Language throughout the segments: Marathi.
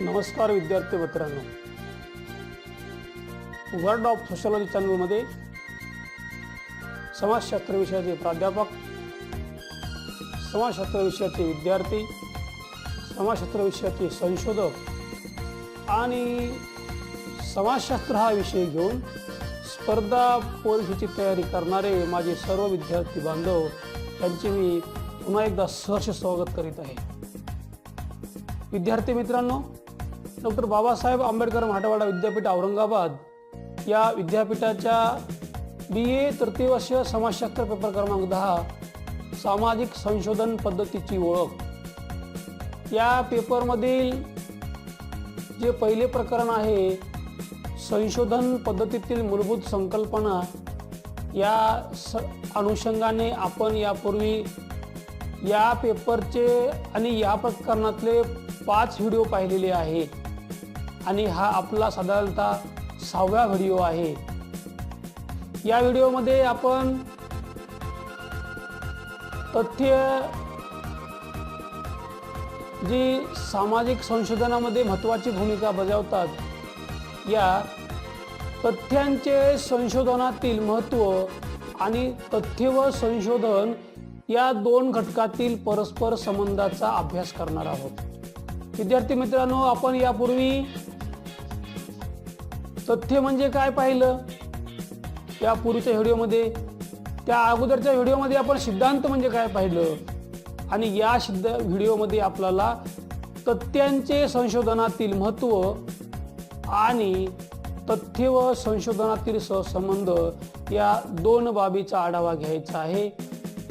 नमस्कार विद्यार्थी मित्रांनो. वर्ड ऑफ सोशलॉजी चॅनलमध्ये समाजशास्त्र विषयाचे प्राध्यापक समाजशास्त्र विषयाचे विद्यार्थी समाजशास्त्र विषयाचे संशोधक आणि समाजशास्त्र हा विषय घेऊन स्पर्धा परीक्षेची तयारी करणारे माझे सर्व विद्यार्थी बांधव त्यांचे मी पुन्हा एकदा सहर्ष स्वागत करीत आहे. विद्यार्थी मित्रांनो डॉक्टर बाबासाहेब आंबेडकर मराठवाडा विद्यापीठ औरंगाबाद या विद्यापीठाच्या बी ए तृतीय वर्ष समाजशास्त्र पेपर क्रमांक दहा सामाजिक संशोधन पद्धतीची ओळख. या पेपरमधील जे पहिले प्रकरण आहे संशोधन पद्धतीतील मूलभूत संकल्पना या स अनुषंगाने आपण यापूर्वी या पेपरचे आणि या प्रकरणातले पाच व्हिडिओ पाहिलेले आहेत. आणि हा आपला साधारणतः सहावा व्हिडिओ आहे. या व्हिडिओमध्ये आपण तथ्य जी सामाजिक संशोधनामध्ये महत्त्वाची भूमिका बजावतात या तथ्यांचे संशोधनातील महत्त्व आणि तथ्य व संशोधन या दोन घटकातील परस्पर संबंधाचा अभ्यास करणार आहोत. विद्यार्थी मित्रांनो आपण यापूर्वी तथ्य म्हणजे काय पाहिलं? त्या पूर्वीच्या व्हिडिओमध्ये त्या अगोदरच्या व्हिडिओमध्ये आपण सिद्धांत म्हणजे काय पाहिलं? आणि या सिद्ध व्हिडिओमध्ये आपल्याला तथ्यांचे संशोधनातील महत्त्व आणि तथ्य व संशोधनातील सहसंबंध या दोन बाबीचा आढावा घ्यायचा आहे.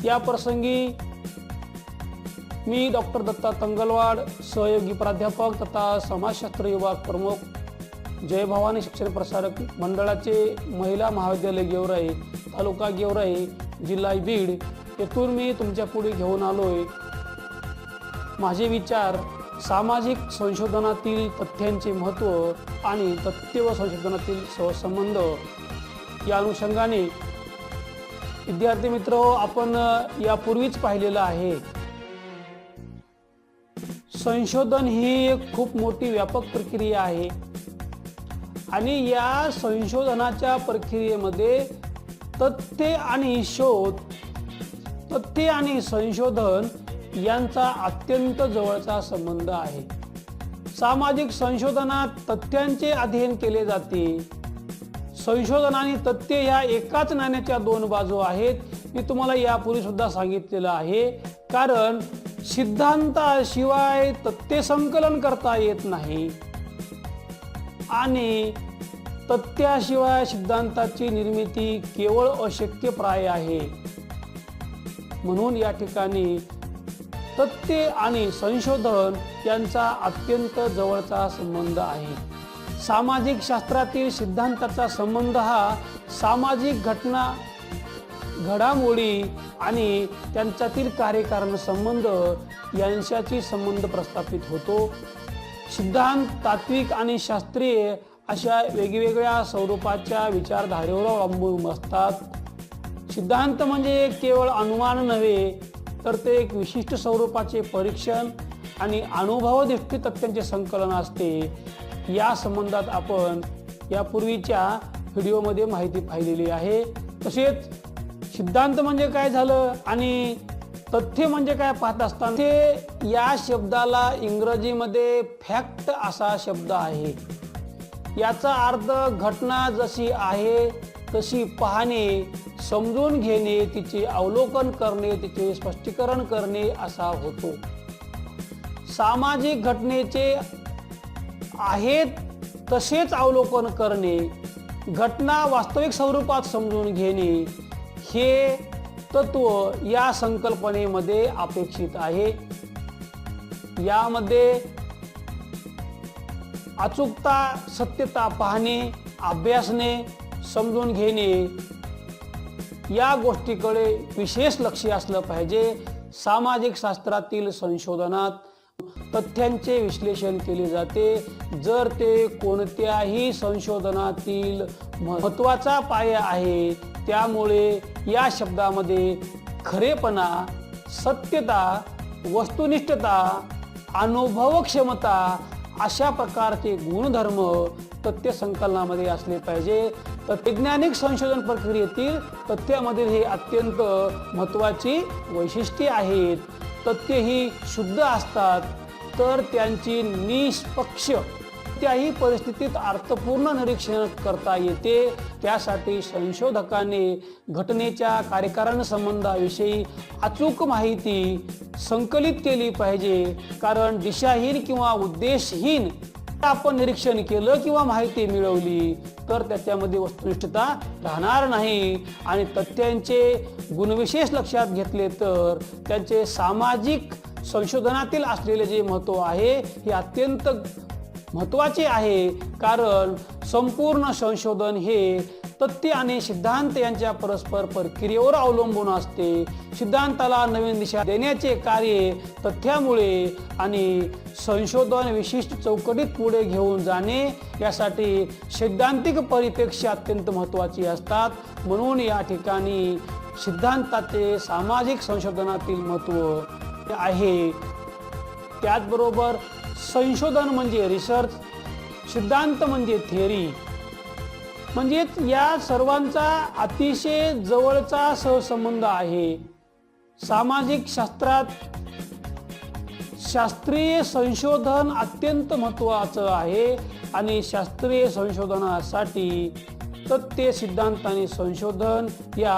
या प्रसंगी मी डॉक्टर दत्ता तंगलवाड सहयोगी प्राध्यापक तथा समाजशास्त्र विभाग प्रमुख जय भवानी शिक्षण प्रसारक मंडळाचे महिला महाविद्यालय गेवराई तालुका गेवराई जिल्हा बीड येथून मी तुमच्यापुढे घेऊन आलोय. माझे विचार सामाजिक संशोधनातील तथ्यांचे महत्त्व आणि तथ्य व संशोधनातील सहसंबंध. या अनुषंगाने विद्यार्थी मित्र आपण यापूर्वीच पाहिलेलं आहे. संशोधन ही एक खूप मोठी व्यापक प्रक्रिया आहे. आणि या संशोधनाच्या प्रक्रियेमध्ये तथ्य आणि शोध तथ्य आणि संशोधन यांचा अत्यंत जवळचा संबंध आहे. सामाजिक संशोधनात तथ्यांचे अध्ययन केले जाते. संशोधन आणि तथ्य ह्या एकाच नाण्याच्या दोन बाजू आहेत. मी तुम्हाला यापूर्वी सुद्धा सांगितलेलं आहे. कारण सिद्धांताशिवाय तथ्य संकलन करता येत नाही. आणि तथ्याशिवाय सिद्धांताची निर्मिती केवळ अशक्यप्राय आहे. म्हणून या ठिकाणी तथ्य आणि संशोधन यांचा अत्यंत जवळचा संबंध आहे. सामाजिक शास्त्रातील सिद्धांताचा संबंध हा सामाजिक घटना घडामोडी आणि त्यांच्यातील कार्यकारण संबंध यांच्याशी संबंध प्रस्थापित होतो. सिद्धांत तात्विक आणि शास्त्रीय अशा वेगवेगळ्या स्वरूपाच्या विचारधारेवर अवलंबून असतात. सिद्धांत म्हणजे केवळ अनुमान नव्हे तर ते एक विशिष्ट स्वरूपाचे परीक्षण आणि अनुभवदृष्टी तथ्यांचे संकलन असते. या संबंधात आपण यापूर्वीच्या व्हिडिओमध्ये माहिती पाहिलेली आहे. तसेच सिद्धांत म्हणजे काय झालं आणि तथ्य म्हणजे काय पाहत असताना? ते या शब्दाला इंग्रजीमध्ये फॅक्ट असा शब्द आहे. याचा अर्थ घटना जशी आहे तशी पाहणे समजून घेणे तिचे अवलोकन करणे तिचे स्पष्टीकरण करणे असा होतो. सामाजिक घटनेचे आहेत तसेच अवलोकन करणे घटना वास्तविक स्वरूपात समजून घेणे हे तत्व या संकल्पनेमध्ये अपेक्षित आहे. यामध्ये अचूकता सत्यता पाहणे अभ्यासणे समजून घेणे या गोष्टीकडे विशेष लक्ष असलं पाहिजे. सामाजिक शास्त्रातील संशोधनात तथ्यांचे विश्लेषण केले जाते. जर ते कोणत्याही संशोधनातील महत्त्वाचा पाया आहे त्यामुळे या शब्दामध्ये खरेपणा सत्यता वस्तुनिष्ठता अनुभवक्षमता अशा प्रकारचे गुणधर्म तथ्य संकलनामध्ये असले पाहिजे. तर वैज्ञानिक संशोधन प्रक्रियेतील तथ्यामधील हे अत्यंत महत्त्वाची वैशिष्ट्ये आहेत. तथ्य ही शुद्ध असतात तर त्यांची निष्पक्ष त्याही परिस्थितीत अर्थपूर्ण निरीक्षण करता येते त्यासाठी संशोधकाने घटनेच्या कार्यकारण अचूक माहिती संकलित केली पाहिजे. कारण दिशाहीन किंवा उद्देशहीन आपण निरीक्षण केलं किंवा माहिती मिळवली तर त्याच्यामध्ये वस्तुनिष्ठता राहणार नाही. आणि तथ्यांचे गुणविशेष लक्षात घेतले तर त्यांचे सामाजिक संशोधनातील असलेले जे महत्त्व आहे हे अत्यंत महत्त्वाचे आहे. कारण संपूर्ण संशोधन हे तथ्य आणि सिद्धांत यांच्या परस्पर प्रक्रियेवर अवलंबून असते. सिद्धांताला नवीन दिशा देण्याचे कार्य तथ्यामुळे आणि संशोधन विशिष्ट चौकटीत पुढे घेऊन जाणे यासाठी सैद्धांतिक परिप्रेक्ष्य अत्यंत महत्त्वाची असतात. म्हणून या ठिकाणी सिद्धांताचे सामाजिक संशोधनातील महत्त्व आहे त्याचबरोबर संशोधन म्हणजे रिसर्च सिद्धांत म्हणजे थिअरी म्हणजेच या सर्वांचा अतिशय जवळचा सहसंबंध आहे. सामाजिक शास्त्रात शास्त्रीय संशोधन अत्यंत महत्त्वाचं आहे आणि शास्त्रीय संशोधनासाठी तथ्य सिद्धांत आणि संशोधन या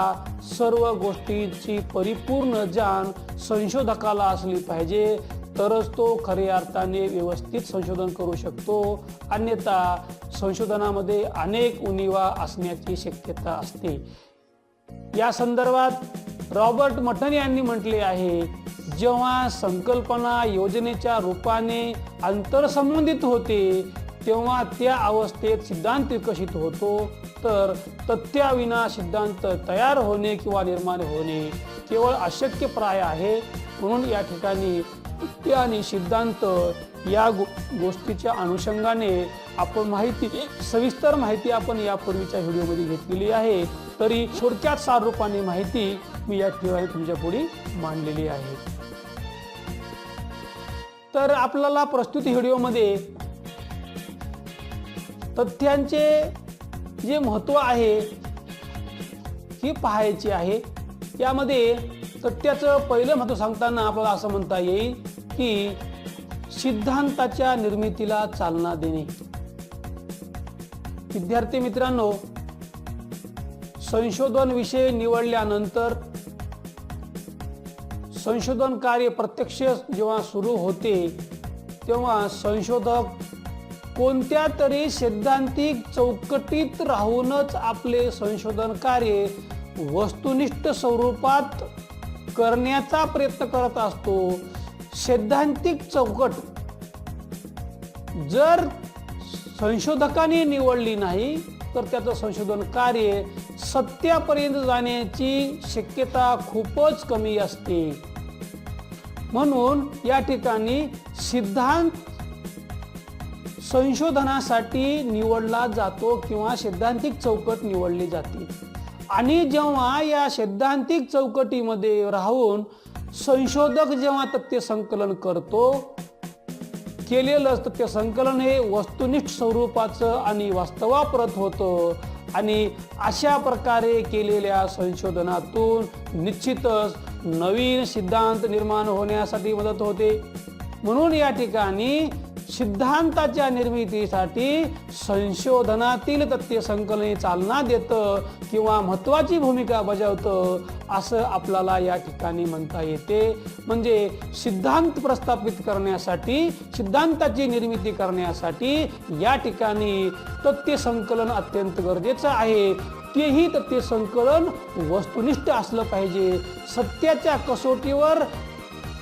सर्व गोष्टींची परिपूर्ण जाण संशोधकाला असली पाहिजे. तरच तो खऱ्या अर्थाने व्यवस्थित संशोधन करू शकतो. अन्यथा संशोधनामध्ये अनेक उणिवा असण्याची शक्यता असते. या संदर्भात रॉबर्ट मटन यांनी म्हटले आहे जेव्हा संकल्पना योजनेच्या रूपाने आंतरसंबंधित होते तेव्हा त्या अवस्थेत सिद्धांत विकसित होतो. तर तथ्याविना सिद्धांत तयार होणे किंवा निर्माण होणे केवळ अशक्यप्राय आहे म्हणून या ठिकाणी युक्ती आणि सिद्धांत या गो गोष्टीच्या अनुषंगाने आपण माहिती सविस्तर माहिती आपण यापूर्वीच्या व्हिडिओमध्ये घेतलेली आहे. तरी थोडक्यात सार रूपाने माहिती मी या ठिकाणी तुमच्यापुढे मांडलेली आहे. तर आपल्याला प्रस्तुत व्हिडिओमध्ये तथ्यांचे जे महत्त्व आहे हे पाहायचे आहे. यामध्ये तर त्याचं पहिलं महत्त्व सांगताना आपल्याला असं म्हणता येईल की सिद्धांताच्या निर्मितीला चालना देणे. विद्यार्थी मित्रांनो संशोधन विषय निवडल्यानंतर संशोधन कार्य प्रत्यक्ष जेव्हा सुरू होते तेव्हा संशोधक कोणत्या तरी सैद्धांतिक चौकटीत राहूनच आपले संशोधन कार्य वस्तुनिष्ठ स्वरूपात करण्याचा प्रयत्न करत असतो. सैद्धांतिक चौकट जर संशोधकाने निवडली नाही तर त्याचं संशोधन कार्य सत्यापर्यंत जाण्याची शक्यता खूपच कमी असते. म्हणून या ठिकाणी सिद्धांत संशोधनासाठी निवडला जातो किंवा सैद्धांतिक चौकट निवडली जाते. आणि जेव्हा या सैद्धांतिक चौकटीमध्ये राहून संशोधक जेव्हा तथ्य संकलन करतो केलेलं तथ्य संकलन हे वस्तुनिष्ठ स्वरूपाचं आणि वास्तवाप्रत होतं आणि अशा प्रकारे केलेल्या संशोधनातून निश्चितच नवीन सिद्धांत निर्माण होण्यासाठी मदत होते. म्हणून या ठिकाणी सिद्धांताच्या निर्मितीसाठी संशोधनातील तथ्य संकलने चालना देतं किंवा महत्त्वाची भूमिका बजावतं असं आपल्याला या ठिकाणी म्हणता येते. म्हणजे सिद्धांत प्रस्थापित करण्यासाठी सिद्धांताची निर्मिती करण्यासाठी या ठिकाणी तथ्य संकलन अत्यंत गरजेचं आहे. तेही तथ्य संकलन वस्तुनिष्ठ असलं पाहिजे. सत्याच्या कसोटीवर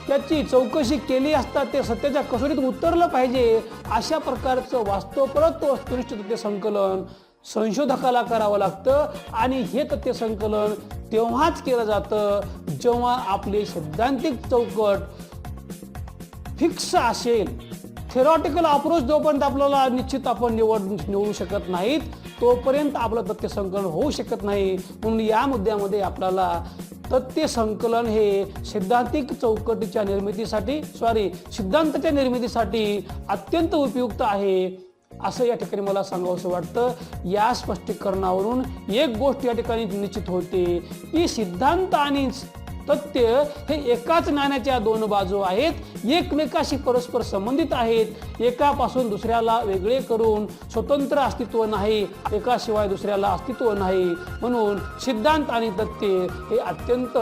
त्याची चौकशी केली असता ते सत्याच्या कसोटीत उतरलं पाहिजे अशा प्रकारचं वास्तवपरत वस्तुनिष्ठ तथ्य संकलन संशोधकाला करावं लागतं. आणि हे तथ्य संकलन तेव्हाच केलं जातं जेव्हा आपली सैद्धांतिक चौकट फिक्स असेल. थेरॉटिकल अप्रोच जोपर्यंत आपल्याला निश्चित आपण निवड निवडू शकत नाहीत तोपर्यंत आपलं तथ्य संकलन होऊ शकत नाही. म्हणून या मुद्द्यामध्ये आपल्याला तथ्य संकलन हे सिद्धांतिक चौकटीच्या निर्मितीसाठी सॉरी सिद्धांताच्या निर्मितीसाठी अत्यंत उपयुक्त आहे असं या ठिकाणी मला सांगावंसं वाटतं. या स्पष्टीकरणावरून एक गोष्ट या ठिकाणी निश्चित होते की सिद्धांत आणि तथ्य हे एकाच नाण्याच्या दोन बाजू आहेत. एकमेकाशी परस्पर संबंधित आहेत. एकापासून दुसऱ्याला वेगळे करून स्वतंत्र अस्तित्व नाही. एकाशिवाय दुसऱ्याला अस्तित्व नाही. म्हणून सिद्धांत आणि तथ्य हे अत्यंत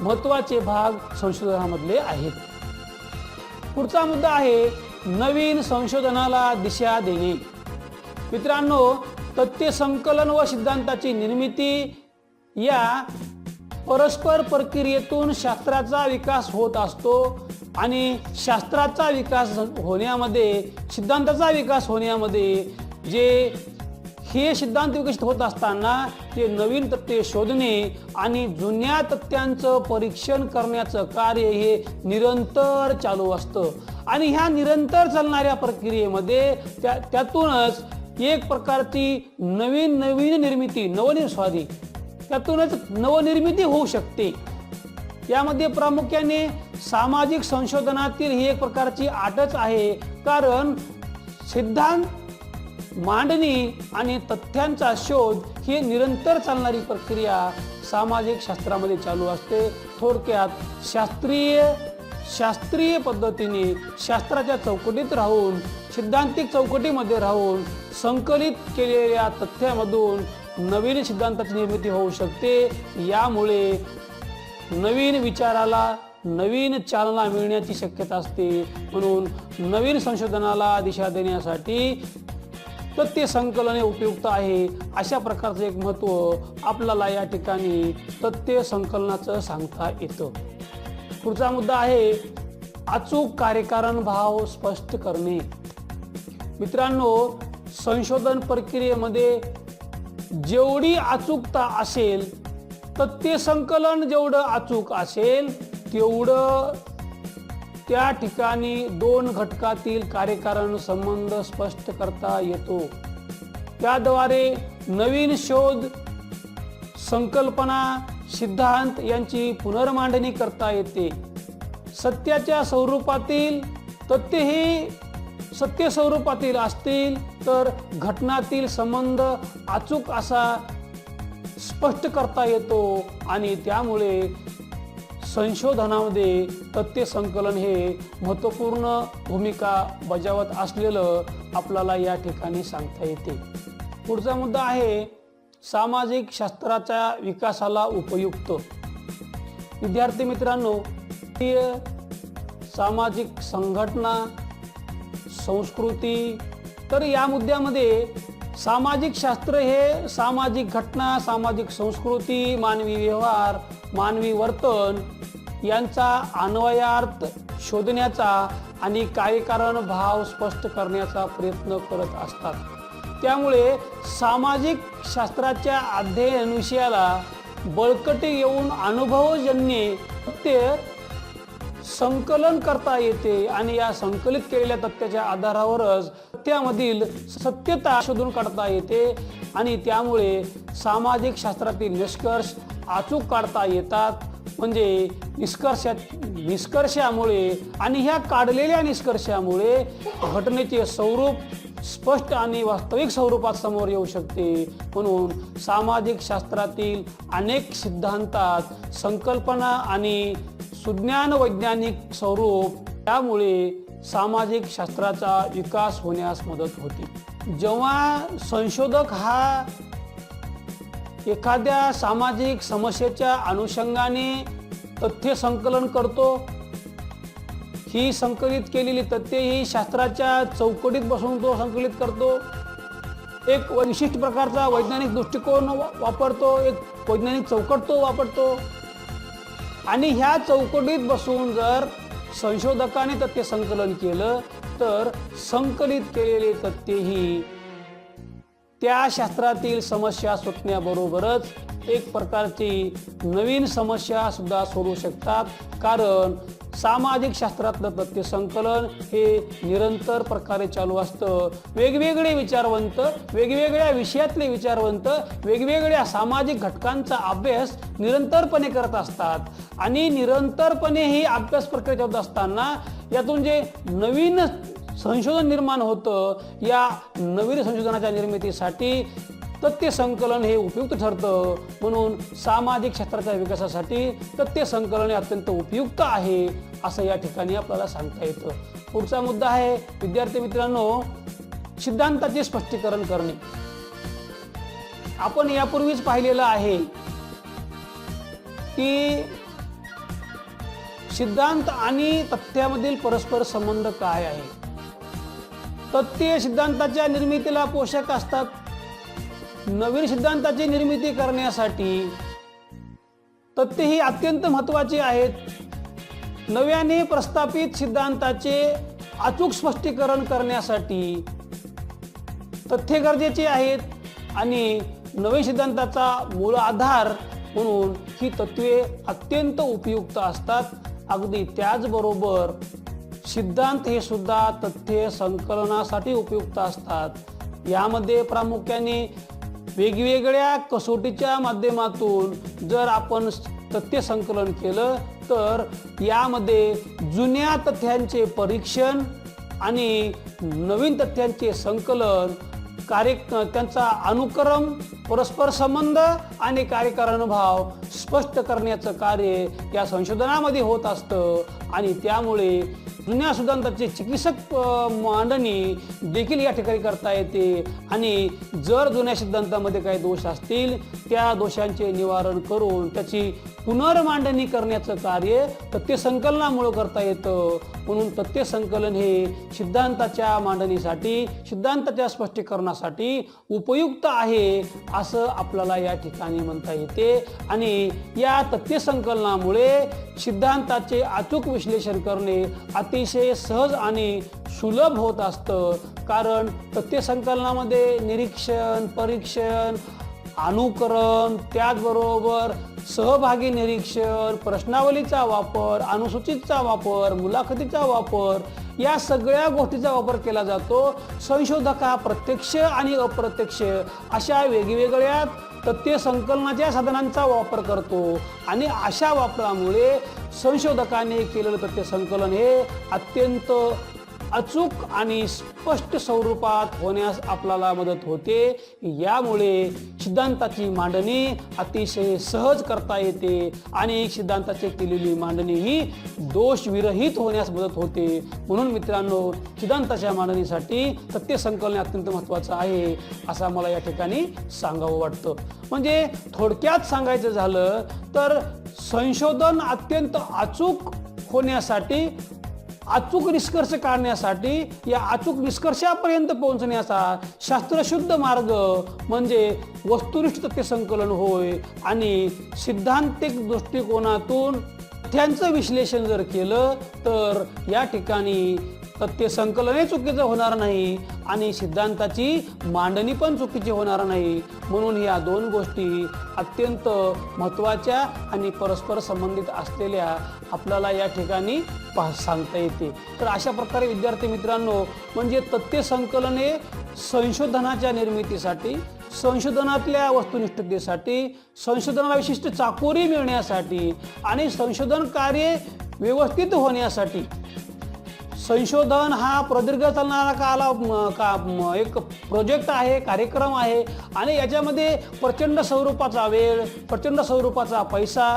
महत्त्वाचे भाग संशोधनामधले आहेत. पुढचा मुद्दा आहे नवीन संशोधनाला दिशा देणे. मित्रांनो तथ्य संकलन व सिद्धांताची निर्मिती या परस्पर प्रक्रियेतून शास्त्राचा विकास होत असतो आणि शास्त्राचा विकास होण्यामध्ये सिद्धांताचा विकास होण्यामध्ये जे हे सिद्धांत विकसित होत असताना ते नवीन तथ्ये शोधणे आणि जुन्या तथ्यांचं परीक्षण करण्याचं कार्य हे निरंतर चालू असतं. आणि ह्या निरंतर चालणाऱ्या प्रक्रियेमध्ये त्या त्यातूनच एक प्रकारची नवीन नवीन निर्मिती नवनिर् सॉरी त्यातूनच नवनिर्मिती होऊ शकते. यामध्ये प्रामुख्याने सामाजिक संशोधनातील ही एक प्रकारची आटच आहे. कारण सिद्धांत मांडणी आणि तथ्यांचा शोध ही निरंतर चालणारी प्रक्रिया सामाजिक शास्त्रामध्ये चालू असते. थोडक्यात शास्त्रीय शास्त्रीय पद्धतीने शास्त्राच्या चौकटीत राहून सिद्धांतिक चौकटीमध्ये राहून संकलित केलेल्या तथ्यामधून नवीन सिद्धांताची निर्मिती होऊ शकते. यामुळे नवीन विचाराला नवीन चालना मिळण्याची शक्यता असते. म्हणून नवीन संशोधनाला दिशा देण्यासाठी तथ्य संकलन हे उपयुक्त आहे. अशा प्रकारचं एक महत्त्व आपल्याला या ठिकाणी तथ्य संकलनाचं सांगता येतं. पुढचा मुद्दा आहे अचूक कार्यकारण भाव स्पष्ट करणे. मित्रांनो संशोधन प्रक्रियेमध्ये जेवढी अचूकता असेल तथ्य संकलन जेवढं अचूक असेल तेवढं त्या ठिकाणी दोन घटकातील कार्यकारण संबंध स्पष्ट करता येतो. त्याद्वारे नवीन शोध संकल्पना सिद्धांत यांची पुनर्मांडणी करता येते. सत्याच्या स्वरूपातील तथ्य हे सत्य स्वरूपातील असतील तर घटनातील संबंध अचूक असा स्पष्ट करता येतो आणि त्यामुळे संशोधनामध्ये तथ्य संकलन हे महत्त्वपूर्ण भूमिका बजावत असलेलं आपल्याला या ठिकाणी सांगता येते. पुढचा मुद्दा आहे सामाजिक शास्त्राच्या विकासाला उपयुक्त. विद्यार्थी मित्रांनो सामाजिक संघटना संस्कृती तर या मुद्द्यामध्ये सामाजिक शास्त्र हे सामाजिक घटना सामाजिक संस्कृती मानवी व्यवहार मानवी वर्तन यांचा अन्वयार्थ शोधण्याचा आणि कार्यकारण भाव स्पष्ट करण्याचा प्रयत्न करत असतात. त्यामुळे सामाजिक शास्त्राच्या अध्ययन विषयाला बळकटी येऊन अनुभवजन्य ते संकलन करता येते आणि या संकलित केलेल्या तथ्याच्या आधारावरच सत्यामधील सत्यता शोधून काढता येते आणि त्यामुळे सामाजिक शास्त्रातील निष्कर्ष अचूक काढता येतात. म्हणजे निष्कर्षात निष्कर्षामुळे आणि ह्या काढलेल्या निष्कर्षामुळे घटनेचे स्वरूप स्पष्ट आणि वास्तविक स्वरूपात समोर येऊ शकते. म्हणून सामाजिक शास्त्रातील अनेक सिद्धांतात संकल्पना आणि सुज्ञान वैज्ञानिक स्वरूप त्यामुळे सामाजिक शास्त्राचा विकास होण्यास मदत होते. जेव्हा संशोधक हा एखाद्या सामाजिक समस्येच्या अनुषंगाने तथ्य संकलन करतो ही संकलित केलेली तथ्ये ही शास्त्राच्या चौकटीत बसून तो संकलित करतो. एक विशिष्ट प्रकारचा वैज्ञानिक दृष्टिकोन वापरतो एक वैज्ञानिक चौकट तो वापरतो. आणि ह्या चौकटीत बसून जर संशोधकाने तथ्य संकलन केलं तर संकलित केलेले तथ्यही त्या शास्त्रातील समस्या सुटण्याबरोबरच एक प्रकारची नवीन समस्या सुद्धा सोडवू शकतात. कारण सामाजिक शास्त्रातलं तथ्य संकलन हे निरंतर प्रकारे चालू असतं. वेगवेगळे विचारवंत वेगवेगळ्या विषयातले विचारवंत वेगवेगळ्या सामाजिक घटकांचा अभ्यास निरंतरपणे करत असतात. आणि निरंतरपणे ही अभ्यास प्रक्रिया चालत असताना यातून जे नवीन संशोधन निर्माण होतं या नवीन संशोधनाच्या निर्मितीसाठी तथ्य संकलन हे उपयुक्त ठरतं. म्हणून सामाजिक क्षेत्राच्या विकासासाठी तथ्य संकलन हे अत्यंत उपयुक्त आहे असं या ठिकाणी आपल्याला सांगता येतं. पुढचा मुद्दा आहे विद्यार्थी मित्रांनो सिद्धांताचे स्पष्टीकरण करणे. आपण यापूर्वीच पाहिलेलं आहे की सिद्धांत आणि तथ्यामधील परस्पर संबंध काय आहे? तथ्य सिद्धांताच्या निर्मितीला पोषक असतात. नवीन सिद्धांताची निर्मिती करण्यासाठी तथ्य ही अत्यंत महत्त्वाची आहेत. नव्याने प्रस्थापित सिद्धांताचे अचूक स्पष्टीकरण करण्यासाठी तथ्य गरजेचे आहेत आणि नवीन सिद्धांताचा मूळ आधार म्हणून ही तत्वे अत्यंत उपयुक्त असतात. अगदी त्याचबरोबर सिद्धांत हे सुद्धा तथ्य संकलनासाठी उपयुक्त असतात. यामध्ये प्रामुख्याने वेगवेगळ्या कसोटीच्या माध्यमातून जर आपण तथ्य संकलन केलं तर यामध्ये जुन्या तथ्यांचे परीक्षण आणि नवीन तथ्यांचे संकलन कार्य त्यांचा अनुक्रम परस्पर संबंध आणि कार्यकारणभाव स्पष्ट करण्याचं कार्य या संशोधनामध्ये होत असतं. आणि त्यामुळे जुन्या सिद्धांताचे चिकित्सक मांडणी देखील या ठिकाणी करता येते. आणि जर जुन्या सिद्धांतामध्ये काही दोष असतील त्या दोषांचे निवारण करून त्याची पुनर्मांडणी करण्याचं कार्य तथ्य संकलनामुळं करता येतं. म्हणून तथ्य संकलन हे सिद्धांताच्या मांडणीसाठी सिद्धांताच्या स्पष्टीकरणासाठी उपयुक्त आहे असं आपल्याला या ठिकाणी म्हणता येते. आणि या तथ्य संकलनामुळे सिद्धांताचे अचूक विश्लेषण करणे अतिशय सहज आणि सुलभ होत असतं. कारण तथ्य संकलनामध्ये निरीक्षण परीक्षण अनुकरण त्याचबरोबर सहभागी निरीक्षण प्रश्नावलीचा वापर अनुसूचितचा वापर मुलाखतीचा वापर या सगळ्या गोष्टीचा वापर केला जातो. संशोधक हा प्रत्यक्ष आणि अप्रत्यक्ष अशा वेगवेगळ्या तथ्य संकलनाच्या साधनांचा वापर करतो आणि अशा वापरामुळे संशोधकाने केलेलं तथ्य संकलन हे अत्यंत अचूक आणि स्पष्ट स्वरूपात होण्यास आपल्याला मदत होते. यामुळे सिद्धांताची मांडणी अतिशय सहज करता येते आणि सिद्धांताची केलेली मांडणी ही दोषविरहित होण्यास मदत होते. म्हणून मित्रांनो सिद्धांताच्या मांडणीसाठी तथ्य संकलन अत्यंत महत्त्वाचं आहे असं मला या ठिकाणी सांगावं वाटतं. म्हणजे थोडक्यात सांगायचं झालं तर संशोधन अत्यंत अचूक होण्यासाठी अचूक निष्कर्ष काढण्यासाठी या अचूक निष्कर्षापर्यंत पोहोचण्याचा शास्त्रशुद्ध मार्ग म्हणजे वस्तुनिष्ठ तथ्य संकलन होय आणि सिद्धांतिक दृष्टिकोनातून त्यांचं विश्लेषण जर केलं तर या ठिकाणी तथ्य संकलनही चुकीचं होणार नाही आणि सिद्धांताची मांडणी पण चुकीची होणार नाही. म्हणून या दोन गोष्टी अत्यंत महत्त्वाच्या आणि परस्पर संबंधित असलेल्या आपल्याला या ठिकाणी पा सांगता येते. तर अशा प्रकारे विद्यार्थी मित्रांनो म्हणजे तथ्य संकलने संशोधनाच्या निर्मितीसाठी संशोधनातल्या वस्तुनिष्ठतेसाठी संशोधनाला विशिष्ट चाकोरी मिळण्यासाठी आणि संशोधन कार्य व्यवस्थित होण्यासाठी संशोधन हा प्रदीर्घ चालणारा काला का एक प्रोजेक्ट आहे कार्यक्रम आहे. आणि याच्यामध्ये प्रचंड स्वरूपाचा वेळ प्रचंड स्वरूपाचा पैसा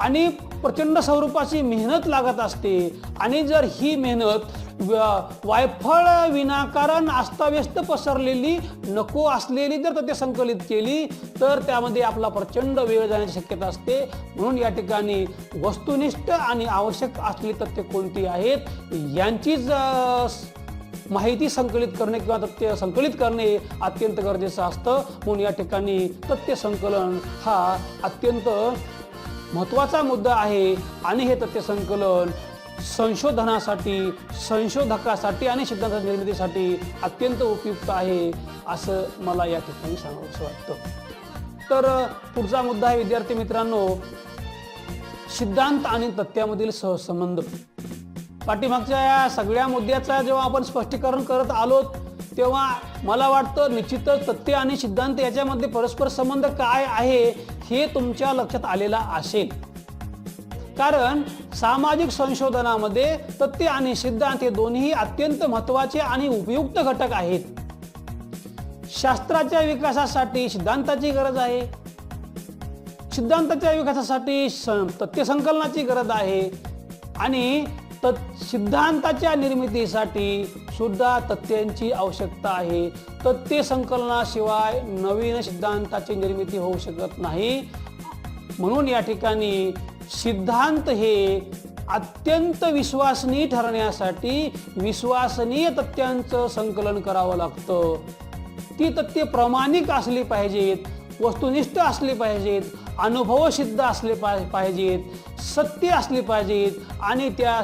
आणि प्रचंड स्वरूपाची मेहनत लागत असते. आणि जर ही मेहनत वायफळ विनाकारण अस्ताव्यस्त पसरलेली नको असलेली जर ते संकलित केली तर त्यामध्ये आपला प्रचंड वेळ जाण्याची शक्यता असते. म्हणून या ठिकाणी वस्तुनिष्ठ आणि आवश्यक असलेली तथ्य कोणती आहेत यांचीच माहिती संकलित करणे किंवा तथ्य संकलित करणे अत्यंत गरजेचं असतं. म्हणून या ठिकाणी तथ्य संकलन हा अत्यंत महत्त्वाचा मुद्दा आहे आणि हे तथ्य संकलन संशोधनासाठी संशोधकासाठी आणि सिद्धांत निर्मितीसाठी अत्यंत उपयुक्त आहे असं मला या ठिकाणी सांगावंसं वाटतं. तर पुढचा मुद्दा आहे विद्यार्थी मित्रांनो सिद्धांत आणि तथ्यामधील सहसंबंध. पाठीमागच्या या सगळ्या मुद्द्याचा जेव्हा आपण स्पष्टीकरण करत आलो तेव्हा मला वाटतं निश्चितच तथ्य आणि सिद्धांत याच्यामध्ये परस्पर संबंध काय आहे हे तुमच्या लक्षात आलेला असेल. कारण सामाजिक संशोधनामध्ये तथ्य आणि सिद्धांत हे दोन्ही अत्यंत महत्त्वाचे आणि उपयुक्त घटक आहेत. शास्त्राच्या विकासासाठी सिद्धांताची गरज आहे. सिद्धांताच्या विकासासाठी तथ्य संकलनाची गरज आहे. आणि तर सिद्धांताच्या निर्मितीसाठी सुद्धा तथ्यांची आवश्यकता आहे. तथ्य संकलनाशिवाय नवीन सिद्धांताची निर्मिती होऊ शकत नाही. म्हणून या ठिकाणी सिद्धांत हे अत्यंत विश्वासनीय ठरण्यासाठी विश्वासनीय तथ्यांचं संकलन करावं लागतं. ती तथ्य प्रामाणिक असली पाहिजेत वस्तुनिष्ठ असली पाहिजेत अनुभवसिद्ध असले पा- पाहिजेत सत्य असली पाहिजेत आणि त्या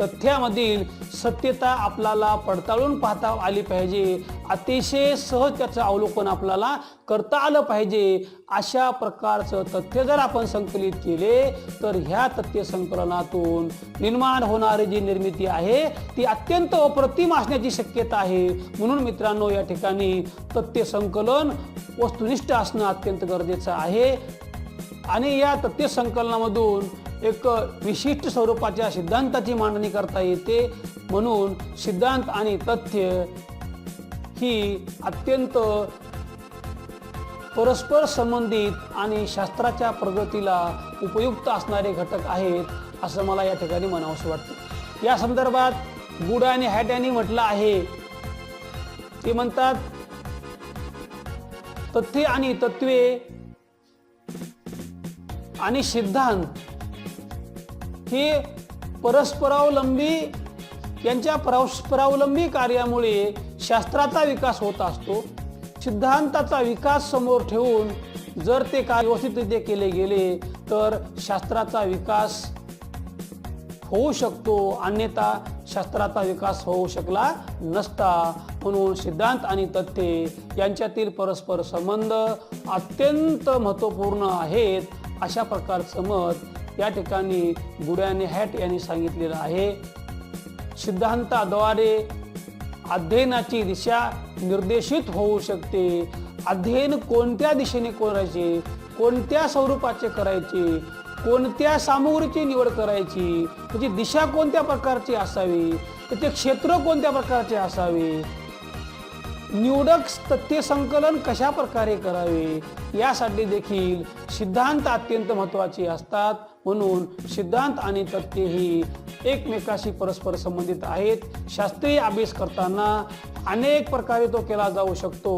तथ्यामधील सत्यता आपल्याला पडताळून पाहता आली पाहिजे. अतिशय सहज त्याचं अवलोकन आपल्याला करता आलं पाहिजे. अशा प्रकारचं तथ्य जर आपण संकलित केले तर ह्या तथ्य संकलनातून निर्माण होणारी जी निर्मिती आहे ती अत्यंत अप्रतिम असण्याची शक्यता आहे. म्हणून मित्रांनो या ठिकाणी तथ्य संकलन वस्तुनिष्ठ असणं अत्यंत गरजेचं आहे. आणि या तथ्य संकलनामधून एक विशिष्ट स्वरूपाच्या सिद्धांताची मांडणी करता येते. म्हणून सिद्धांत आणि तथ्य ही अत्यंत परस्पर संबंधित आणि शास्त्राच्या प्रगतीला उपयुक्त असणारे घटक आहेत असं मला या ठिकाणी म्हणावंसं वाटतं. या संदर्भात गुड आणि हॅट यांनी म्हटलं आहे. ते म्हणतात तथ्य आणि तत्वे आणि सिद्धांत हे परस्परावलंबी यांच्या परस्परावलंबी कार्यामुळे शास्त्राचा विकास होत असतो. सिद्धांताचा विकास समोर ठेवून जर ते कार्य व्यवस्थितरित्या केले गेले तर शास्त्राचा विकास होऊ शकतो. अन्यथा शास्त्राचा विकास होऊ शकला नसता. म्हणून सिद्धांत आणि तथ्ये यांच्यातील परस्पर संबंध अत्यंत महत्त्वपूर्ण आहेत. अशा प्रकारचं मत या ठिकाणी गुड्याने हॅट यांनी सांगितलेलं आहे. सिद्धांताद्वारे अध्ययनाची दिशा निर्देशित होऊ शकते. अध्ययन कोणत्या दिशेने करायचे? कोणत्या स्वरूपाचे करायचे? कोणत्या सामुग्रीची निवड करायची? त्याची दिशा कोणत्या प्रकारची असावी? त्याचे क्षेत्र कोणत्या प्रकारचे असावे? निवडक तथ्य संकलन कशा प्रकारे करावे? यासाठी देखील सिद्धांत अत्यंत महत्त्वाचे असतात. म्हणून सिद्धांत आणि तथ्य ही एकमेकाशी परस्पर संबंधित आहेत. शास्त्रीय अभ्यास करताना अनेक प्रकारे तो केला जाऊ शकतो.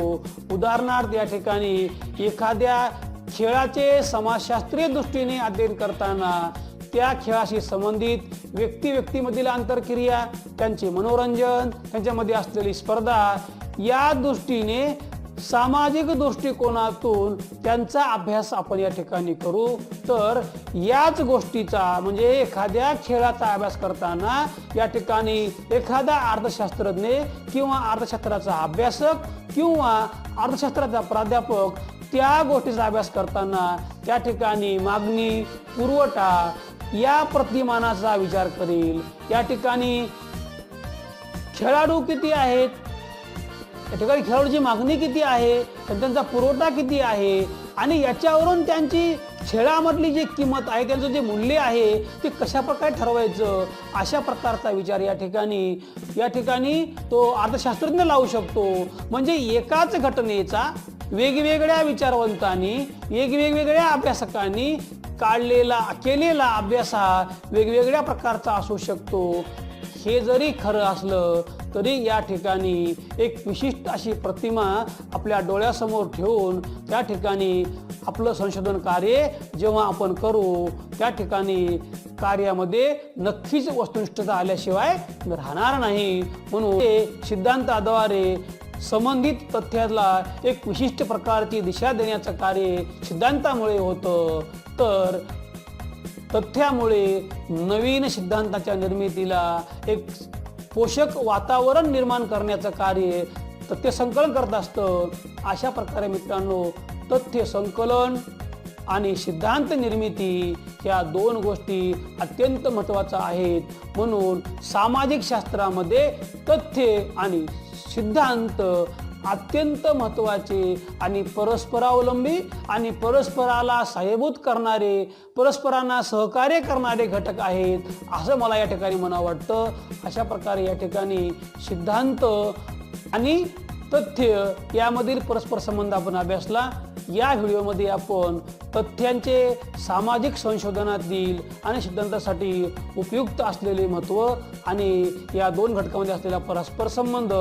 उदाहरणार्थ या ठिकाणी एखाद्या खेळाचे समाजशास्त्रीय दृष्टीने अध्ययन करताना त्या खेळाशी संबंधित व्यक्ती व्यक्तीमधील आंतरक्रिया त्यांचे मनोरंजन त्यांच्यामध्ये असलेली स्पर्धा या दृष्टीने सामाजिक दृष्टिकोनातून त्यांचा अभ्यास आपण या ठिकाणी करू. तर याच गोष्टीचा म्हणजे एखाद्या खेळाचा अभ्यास करताना या ठिकाणी एखादा अर्थशास्त्रज्ञ किंवा अर्थशास्त्राचा अभ्यासक किंवा अर्थशास्त्राचा प्राध्यापक त्या गोष्टीचा अभ्यास करताना त्या ठिकाणी मागणी पुरवठा या प्रतिमानाचा विचार करेल. या ठिकाणी खेळाडू किती आहेत? या ठिकाणी खेळाडूची मागणी किती आहे त्यांचा पुरवठा किती आहे आणि याच्यावरून त्यांची खेळामधली जी किंमत आहे त्यांचं जे मूल्य आहे ते कशा प्रकारे ठरवायचं? अशा प्रकारचा विचार या ठिकाणी या ठिकाणी तो अर्थशास्त्रज्ञ लावू शकतो. म्हणजे एकाच घटनेचा वेगवेगळ्या विचारवंतांनी वेगवेगळ्या अभ्यासकांनी काढलेला केलेला अभ्यास हा वेगवेगळ्या प्रकारचा असू शकतो. हे जरी खरं असलं तरी या ठिकाणी एक विशिष्ट अशी प्रतिमा आपल्या डोळ्यासमोर ठेवून त्या ठिकाणी आपलं संशोधन कार्य जेव्हा आपण करू त्या ठिकाणी कार्यामध्ये नक्कीच वस्तुनिष्ठता आल्याशिवाय राहणार नाही. म्हणून ते सिद्धांताद्वारे संबंधित तथ्याला एक विशिष्ट प्रकारची दिशा देण्याचं कार्य सिद्धांतामुळे होतं. तर तथ्यामुळे नवीन सिद्धांताच्या निर्मितीला एक पोषक वातावरण निर्माण करण्याचं कार्य तथ्य संकलन करत असतं. अशा प्रकारे मित्रांनो तथ्य संकलन आणि सिद्धांत निर्मिती या दोन गोष्टी अत्यंत महत्त्वाच्या आहेत. म्हणून सामाजिक शास्त्रामध्ये तथ्य आणि सिद्धांत अत्यंत महत्त्वाचे आणि परस्परावलंबी आणि परस्पराला सहाय्यभूत करणारे परस्परांना सहकार्य करणारे घटक आहेत असं मला या ठिकाणी म्हणावं वाटतं. अशा प्रकारे या ठिकाणी सिद्धांत आणि तथ्य यामधील परस्पर संबंध आपण अभ्यासला. या व्हिडिओमध्ये आपण तथ्यांचे सामाजिक संशोधनातील आणि सिद्धांतासाठी उपयुक्त असलेले महत्त्व आणि या दोन घटकामध्ये असलेला परस्पर संबंध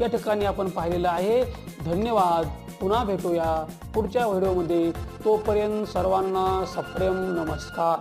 या ठिकाणी आपण पाहिलेला आहे. धन्यवाद. पुन्हा भेटूया पुढच्या व्हिडिओमध्ये. तोपर्यंत सर्वांना सप्रेम नमस्कार.